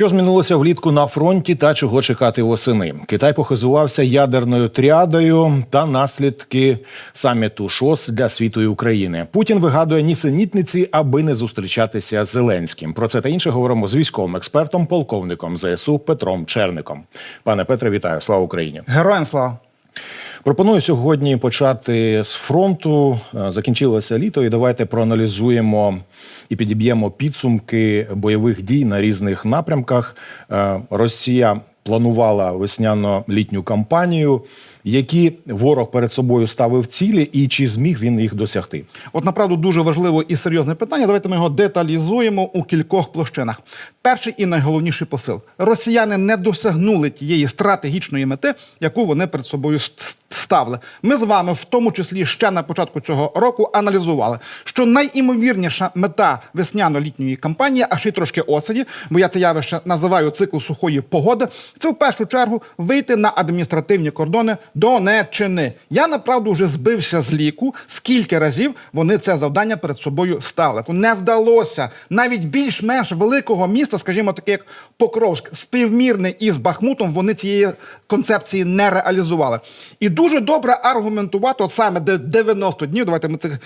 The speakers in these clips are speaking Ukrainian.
Що змінилося влітку на фронті та чого чекати восени? Китай похизувався ядерною тріадою та наслідки саміту ШОС для світу і України. Путін вигадує нісенітниці, аби не зустрічатися з Зеленським. Про це та інше говоримо з військовим експертом, полковником ЗСУ Петром Черником. Пане Петре, вітаю! Слава Україні! Героям слава. Пропоную сьогодні почати з фронту. Е, Закінчилося літо, і давайте проаналізуємо і підіб'ємо підсумки бойових дій на різних напрямках. Е, Росія планувала весняно-літню кампанію. Які ворог перед собою ставив цілі, і чи зміг він їх досягти? От направду дуже важливе і серйозне питання. Давайте ми його деталізуємо у кількох площинах. Перший і найголовніший посил: росіяни не досягнули тієї стратегічної мети, яку вони перед собою ставили. Ми з вами, в тому числі ще на початку цього року, аналізували, що найімовірніша мета весняно-літньої кампанії, а ще й трошки осені, бо я це явище називаю цикл сухої погоди. Це в першу чергу вийти на адміністративні кордони Донеччини. Я направду вже збився з ліку, скільки разів вони це завдання перед собою ставили. Не вдалося навіть більш-менш великого міста, скажімо, таке як Покровськ, співмірне із Бахмутом, вони цієї концепції не реалізували. І дуже добре аргументувати, от саме де 90 днів. Давайте ми цих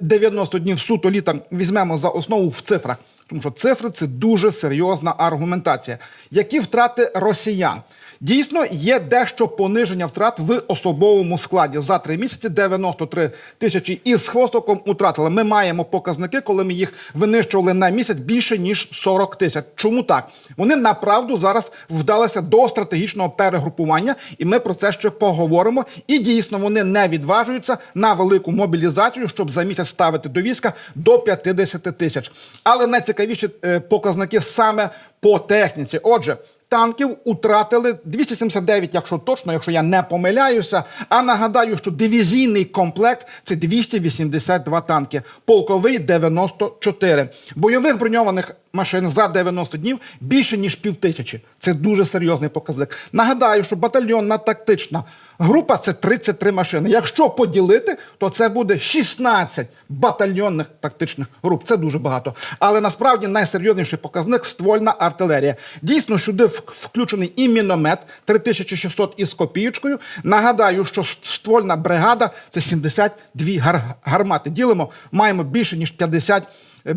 90 днів суто літа візьмемо за основу в цифрах. Тому що цифри це дуже серйозна аргументація. Які втрати росіян? Дійсно, є дещо пониження втрат в особовому складі. За три місяці 93 тисячі із хвостоком утратили. Ми маємо показники, коли ми їх винищували на місяць більше ніж 40 тисяч. Чому так? Вони направду зараз вдалися до стратегічного перегрупування, і ми про це ще поговоримо. І дійсно вони не відважуються на велику мобілізацію, щоб за місяць ставити до війська до 50 тисяч. Але найцікавіші е, показники саме по техніці. Отже. Танків утратили 279, якщо точно, якщо я не помиляюся. А нагадаю, що дивізійний комплект це 282 танки, полковий 94. Бойових броньованих машин за 90 днів більше ніж півтисячі. Це дуже серйозний показник. Нагадаю, що батальйонна тактична група це 33 машини. Якщо поділити, то це буде 16 батальйонних тактичних груп. Це дуже багато. Але насправді найсерйозніший показник ствольна артилерія. Дійсно, сюди включений і міномет 3600 із копієчкою. Нагадаю, що ствольна бригада це 72 гар- гармати. Ділимо, маємо більше ніж 50 е,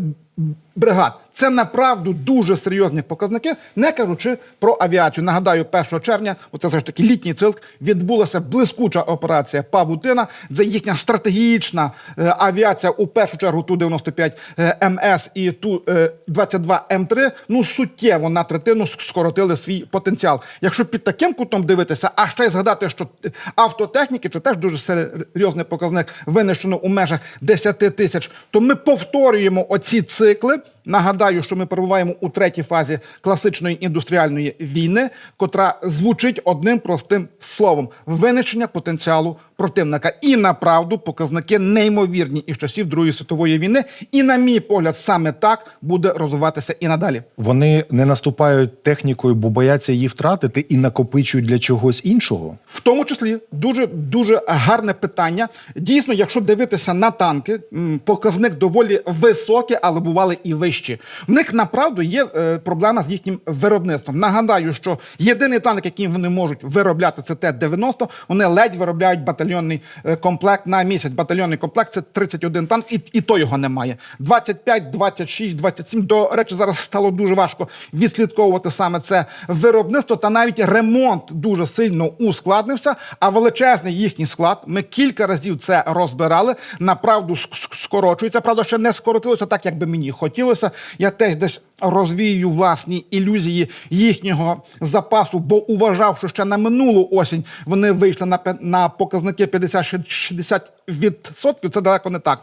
бригад. Це направду дуже серйозні показники, не кажучи про авіацію. Нагадаю, 1 червня, оце все ж таки літній цилк, відбулася блискуча операція Павутина. Це їхня стратегічна е, авіація у першу чергу Ту-95 е, МС і Ту-22 М3. Ну суттєво на третину скоротили свій потенціал. Якщо під таким кутом дивитися, а ще й згадати, що е, автотехніки це теж дуже серйозний показник, винищено у межах 10 тисяч. То ми повторюємо оці clip? Нагадаю, що ми перебуваємо у третій фазі класичної індустріальної війни, котра звучить одним простим словом: винищення потенціалу противника. І направду показники неймовірні із часів Другої світової війни. І, на мій погляд, саме так буде розвиватися і надалі. Вони не наступають технікою, бо бояться її втратити і накопичують для чогось іншого. В тому числі дуже дуже гарне питання. Дійсно, якщо дивитися на танки, показник доволі високий, але бували і вищі. В них направду є е, проблема з їхнім виробництвом. Нагадаю, що єдиний танк, який вони можуть виробляти, це Т-90. Вони ледь виробляють батальйонний е, комплект на місяць. Батальйонний комплект це 31 танк, і, і то його немає. 25, 26, 27. До речі, зараз стало дуже важко відслідковувати саме це виробництво та навіть ремонт дуже сильно ускладнився. А величезний їхній склад. Ми кілька разів це розбирали. Направду ск- ск- скорочується. Правда, ще не скоротилося так, як би мені хотілося. Я теж десь розвію власні ілюзії їхнього запасу, бо уважав, що ще на минулу осінь вони вийшли на, на показники 50-60%. Це далеко не так.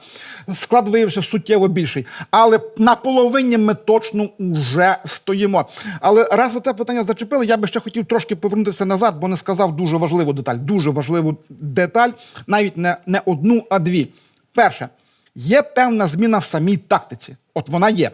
Склад виявився суттєво більший. Але на половині ми точно вже стоїмо. Але раз ви це питання зачепили, я би ще хотів трошки повернутися назад, бо не сказав дуже важливу деталь. Дуже важливу деталь, навіть не, не одну, а дві. Перше, є певна зміна в самій тактиці. От вона є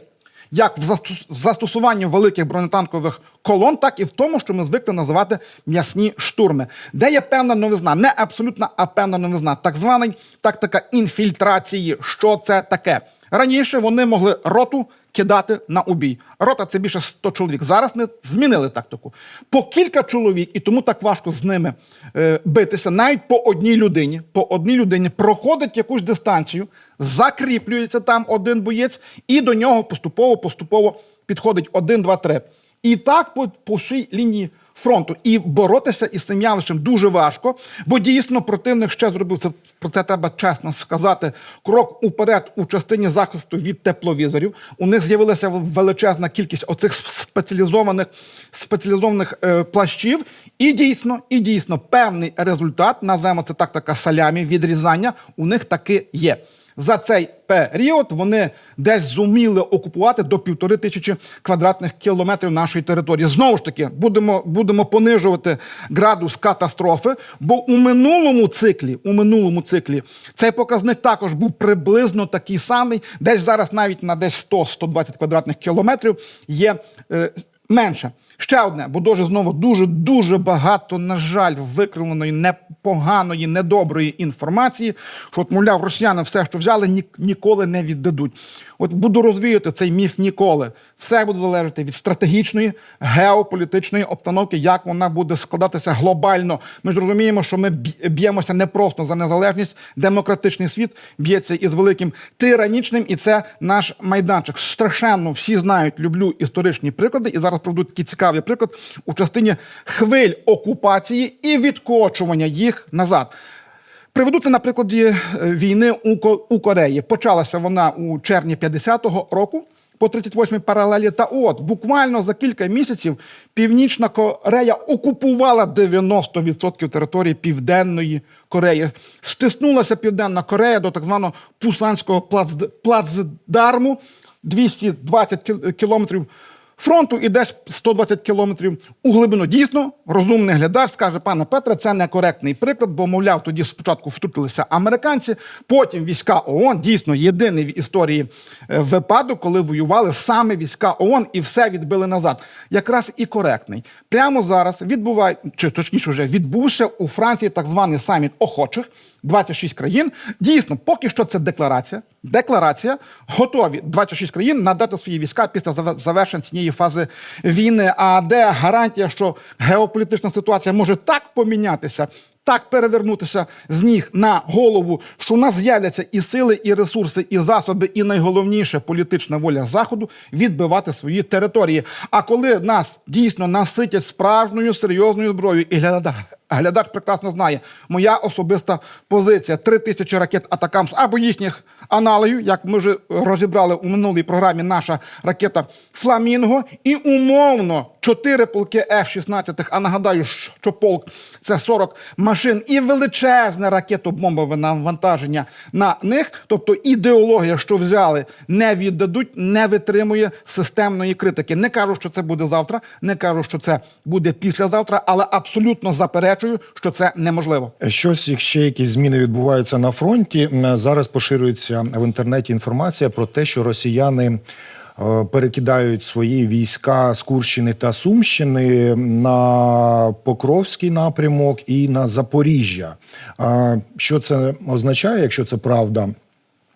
як в застос- застосуванні великих бронетанкових колон, так і в тому, що ми звикли називати м'ясні штурми, де є певна новизна, не абсолютна, а певна новизна, так звана тактика інфільтрації. Що це таке? Раніше вони могли роту кидати на убій. Рота це більше 100 чоловік. Зараз не змінили тактику. По кілька чоловік, і тому так важко з ними е, битися. Навіть по одній людині, по одній людині проходить якусь дистанцію, закріплюється там один боєць, і до нього поступово поступово підходить один, два, три. І так по, по всій лінії фронту. І боротися із цим явищем дуже важко, бо дійсно противник ще зробив це. Про це треба чесно сказати. Крок уперед у частині захисту від тепловізорів. У них з'явилася величезна кількість оцих спеціалізованих спеціалізованих е, плащів. І дійсно, і дійсно, певний результат, називаємо це так, така салямі, відрізання, у них таки є. За цей період вони десь зуміли окупувати до півтори тисячі квадратних кілометрів нашої території. Знову ж таки, будемо, будемо понижувати градус катастрофи, бо у минулому циклі, у минулому циклі цей показник також був приблизно такий самий. Десь зараз навіть на десь 100-120 квадратних кілометрів є е, менше. Ще одне, бо дуже знову дуже дуже багато, на жаль, викривленої, непоганої, недоброї інформації, що от, мовляв, росіяни все, що взяли, ні, ніколи не віддадуть. От буду розвіяти цей міф ніколи. Все буде залежати від стратегічної геополітичної обстановки, як вона буде складатися глобально. Ми ж розуміємо, що ми б'ємося не просто за незалежність, демократичний світ б'ється із великим тиранічним, і це наш майданчик. Страшенно всі знають, люблю історичні приклади, і зараз проведу такий цікавий приклад у частині хвиль окупації і відкочування їх назад. Приведу це на прикладі е, війни у Кореї. Почалася вона у червні 50-го року по 38-й паралелі. Та от буквально за кілька місяців Північна Корея окупувала 90% території Південної Кореї. Стиснулася Південна Корея до так званого Пусанського плацдарму 220 кілометрів фронту і десь 120 кілометрів у глибину. Дійсно, розумний глядач скаже, пане Петре, це некоректний приклад, бо, мовляв, тоді спочатку втрутилися американці, потім війська ООН, дійсно єдиний в історії е, випадок, коли воювали саме війська ООН і все відбили назад. Якраз і коректний. Прямо зараз відбуває, чи точніше вже відбувся у Франції так званий саміт охочих. 26 країн. Дійсно, поки що це декларація. Декларація готові 26 країн надати свої війська після завершення цієї фази війни. А де гарантія, що геополітична ситуація може так помінятися, так перевернутися з ніг на голову, що у нас з'являться і сили, і ресурси, і засоби, і найголовніше політична воля заходу відбивати свої території. А коли нас дійсно наситять справжньою серйозною зброєю, і глядач прекрасно знає, моя особиста позиція: три тисячі ракет Атакамс або їхніх аналогів, як ми вже розібрали у минулій програмі, наша ракета Фламінго, і умовно чотири полки F-16, а нагадаю, що полк це 40 машин, і величезне ракетобомбове навантаження на них. Тобто ідеологія, що взяли, не віддадуть, не витримує системної критики. Не кажу, що це буде завтра, не кажу, що це буде післязавтра, але абсолютно заперечую, що це неможливо. Щось, якщо якісь зміни відбуваються на фронті, зараз поширюється в інтернеті інформація про те, що росіяни е, перекидають свої війська з Курщини та Сумщини на Покровський напрямок і на Запоріжжя. Що це означає, якщо це правда?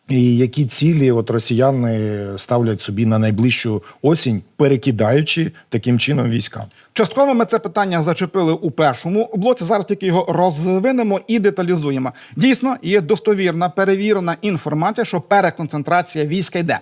І які цілі от росіяни ставлять собі на найближчу осінь, перекидаючи таким чином війська? Частково ми це питання зачепили у першому блоці. Зараз тільки його розвинемо і деталізуємо. Дійсно, є достовірна перевірена інформація, що переконцентрація війська йде.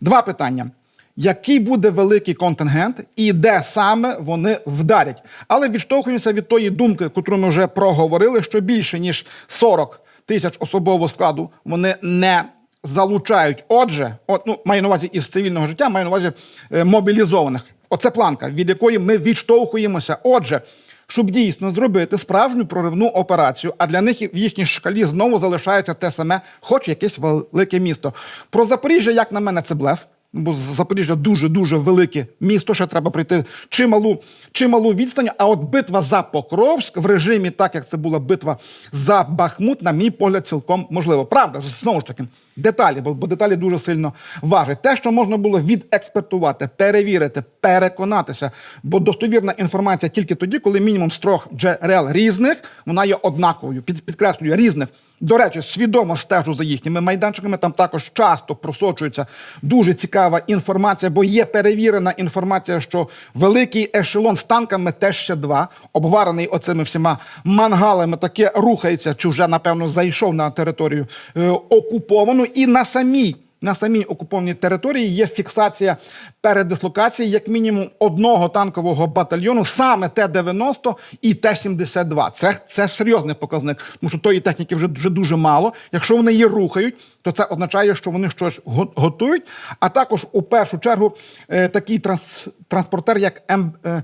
Два питання. Який буде великий контингент і де саме вони вдарять? Але відштовхуємося від тої думки, яку ми вже проговорили, що більше ніж 40 тисяч особового складу вони не залучають. Отже, от, ну, маю на увазі із цивільного життя, маю на увазі е, мобілізованих. Оце планка, від якої ми відштовхуємося. Отже, щоб дійсно зробити справжню проривну операцію, а для них в їхній шкалі знову залишається те саме, хоч якесь велике місто. Про Запоріжжя, як на мене, це блеф. Бо Запоріжжя дуже дуже велике місто. Ще треба пройти чималу, чималу відстань. А от битва за Покровськ в режимі, так як це була битва за Бахмут, на мій погляд, цілком можливо. Правда, знову ж таки, деталі, бо, бо деталі дуже сильно важать. Те, що можна було відекспертувати, перевірити, переконатися, бо достовірна інформація тільки тоді, коли мінімум з трьох джерел різних вона є однаковою. Під, підкреслюю різних. До речі, свідомо стежу за їхніми майданчиками. Там також часто просочується дуже цікава інформація, бо є перевірена інформація, що великий ешелон з танками теж ще два, обварений оцими всіма мангалами, таке рухається, чи вже напевно зайшов на територію е, окуповану, і на самій. На самій окупованій території є фіксація передислокації як мінімум одного танкового батальйону, саме Т-90 і Т-72. Це, це серйозний показник, тому що тої техніки вже, вже дуже мало. Якщо вони її рухають, то це означає, що вони щось готують. А також у першу чергу е, такий транс, транспортер, як М, е,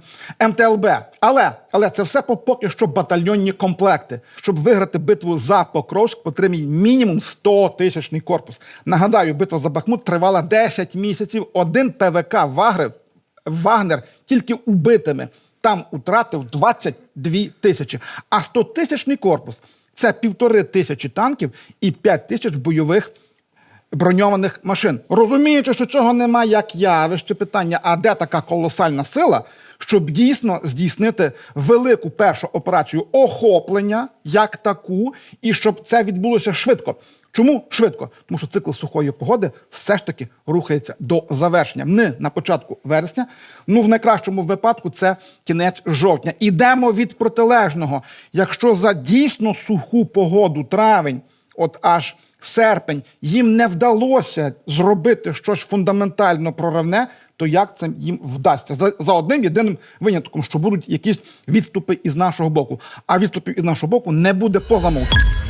МТЛБ. Але, але це все поки що батальйонні комплекти. Щоб виграти битву за Покровськ, потрібний мінімум 100 тисячний корпус. Нагадаю, битва за Бахмут тривала 10 місяців. Один ПВК Вагнер, Вагнер тільки убитими там утратив 22 тисячі. А 100 тисячний корпус це півтори тисячі танків і 5 тисяч бойових броньованих машин. Розуміючи, що цього немає як явище питання, а де така колосальна сила, щоб дійсно здійснити велику першу операцію охоплення як таку, і щоб це відбулося швидко. Чому швидко? Тому що цикл сухої погоди все ж таки рухається до завершення. Не на початку вересня, ну в найкращому випадку це кінець жовтня. Ідемо від протилежного. Якщо за дійсно суху погоду травень, от аж серпень, їм не вдалося зробити щось фундаментально проривне, то як це їм вдасться? За, за одним єдиним винятком, що будуть якісь відступи із нашого боку. А відступів із нашого боку не буде по замовченню.